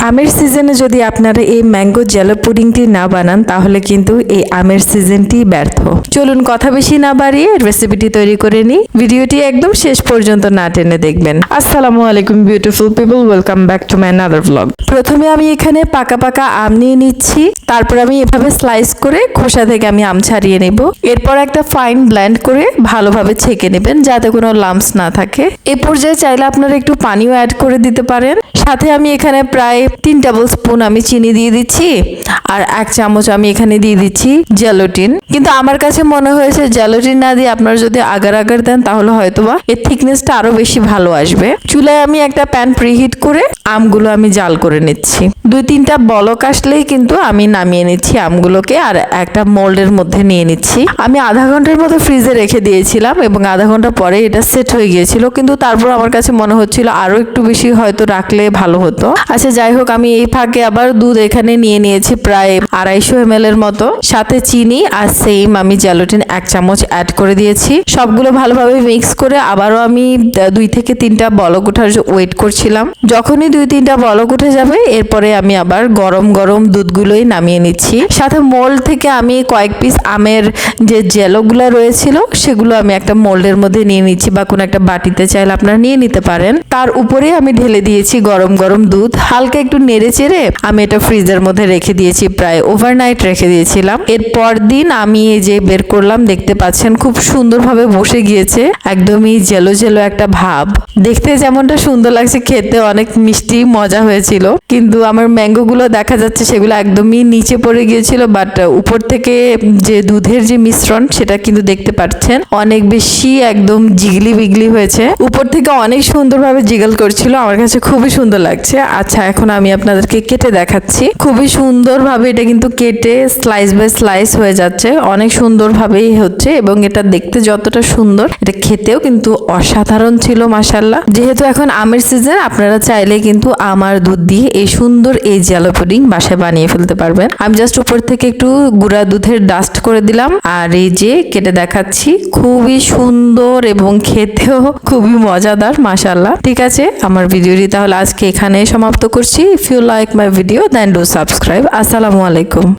আমের সিজনে যদি আপনারা এই ম্যাঙ্গো জেলো পুডিংটি না বানান, তাহলে কিন্তু এই আমের সিজনটি ব্যর্থ। চলুন কথা বেশি না বাড়িয়ে রেসিপিটি তৈরি করে নিই। ভিডিওটি একদম শেষ পর্যন্ত না টেনে দেখবেন। আসসালামু আলাইকুম beautiful people welcome back to my another blog প্রথমে আমি এখানে পাকা পাকা আম নিয়ে নিচ্ছি। তারপর আমি এভাবে স্লাইস করে খোসা থেকে আমি আম ছাড়িয়ে নেব। এরপর একটা ফাইন ব্লেন্ড করে ভালোভাবে ছেঁকে নেবেন, যাতে কোনো লাম্পস না থাকে। এ পর্যায়ে চাইলে আপনারা একটু পানিও অ্যাড করে দিতে পারেন। সাথে আমি এখানে প্রায় তিন টেবিল স্পুন আমি চিনি দিয়ে দিচ্ছি আর এক চামচ আমি এখানে দিয়ে দিচ্ছি জেলোটিন কিন্তু আমার কাছে মনে হয়েছে জেলোটিন না দিয়ে আপনারা যদি আগার আগার দেন তাহলে হয়তোবা এর থিকনেসটা আরও বেশি ভালো আসবে। চুলায় আমি একটা প্যান প্রিহিট করে আমগুলো আমি জাল করে নিচ্ছি। দুই তিনটা বলক আসলেই কিন্তু আমি নামিয়ে নিচ্ছি আমগুলোকে আর একটা মোল্ডের মধ্যে নিয়ে নিচ্ছি। আমি আধা ঘণ্টার মতো ফ্রিজে রেখে দিয়েছিলাম এবং আধা ঘণ্টা পরে এটা সেট হয়ে গিয়েছিল। কিন্তু তারপর আমার কাছে মনে হচ্ছিল আরও একটু বেশি হয়তো রাখলে ভালো হতো। আচ্ছা যাই হোক আমি এই ফাঁকে আবার দুধ এখানে নিয়ে নিয়েছি প্রায় আড়াইশো এম এর মতো। সাথে চিনি আর সেম আমি জ্যালোটিন এক চামচ অ্যাড করে দিয়েছি। সবগুলো ভালোভাবে মিক্স করে আবারও আমি দুই থেকে তিনটা বলক ওঠার ওয়েট করছিলাম। যখনই দুই তিনটা বলক উঠে যাবে, এরপরে আমি আবার গরম গরম দুধগুলোই নামিয়ে নিচ্ছি। সাথে মোল্ড থেকে আমি কয়েক পিস আমের যে জেলোগুলো রয়েছিল, সেগুলো আমি একটা মোল্ডের মধ্যে নিয়ে নিচ্ছি বা কোনো একটা বাটিতে চাইলে আপনারা নিয়ে নিতে পারেন। তার উপরে আমি ঢেলে দিয়েছি গরম গরম দুধ। হালকা একটু নেড়ে চেড়ে আমি এটা ফ্রিজের মধ্যে রেখে দিয়েছি, প্রায় ওভারনাইট রেখে দিয়েছিলাম। এর পর দিন আমি এই যে বের করলাম, দেখতে পাচ্ছেন খুব সুন্দরভাবে বসে গিয়েছে, একদমই জেলো জেলো একটা ভাব। দেখতে যেমনটা সুন্দর লাগছে, খেতে অনেক মিষ্টি মজা হয়েছিল। কিন্তু আমার ম্যাঙ্গো গুলো দেখা যাচ্ছে, সেগুলো একদমই নিচে পড়ে গিয়েছিল বাট উপর থেকে যে দুধের যে মিশ্রণ, সেটা কিন্তু দেখতে পাচ্ছেন, অনেক বেশি একদম জিগলি বিগলি হয়েছে। উপর থেকে অনেক সুন্দরভাবে জিগল করছিল, আমার কাছে খুবই সুন্দর লাগছে। আচ্ছা এখন আমি আপনাদেরকে কেটে দেখাচ্ছি। খুবই সুন্দরভাবে এটা কিন্তু কেটে স্লাইস বাই স্লাইস হয়ে যাচ্ছে। অনেক সুন্দরভাবেই হচ্ছে এবং এটা দেখতে যতটা সুন্দর, এটা খেতেও কিন্তু অসাধারণ ছিল মাসাল্লাহ যেহেতু এখন আমের সিজন আপনারা চাইলে কিন্তু আমার দুধ দিয়ে এই সুন্দর এই জেলো পুডিং বাসায় বানিয়ে ফেলতে পারবেন। আমি জাস্ট উপর থেকে একটু গুঁড়া দুধের ডাস্ট করে দিলাম। আর এই যে কেটে দেখাচ্ছি, খুবই সুন্দর এবং খেতেও খুবই মজাদার মাসাল্লাহ ঠিক আছে, আমার ভিডিওটি তাহলে আজকে এখানে সমাপ্ত করছি। if you like my video then do subscribe Assalamualaikum.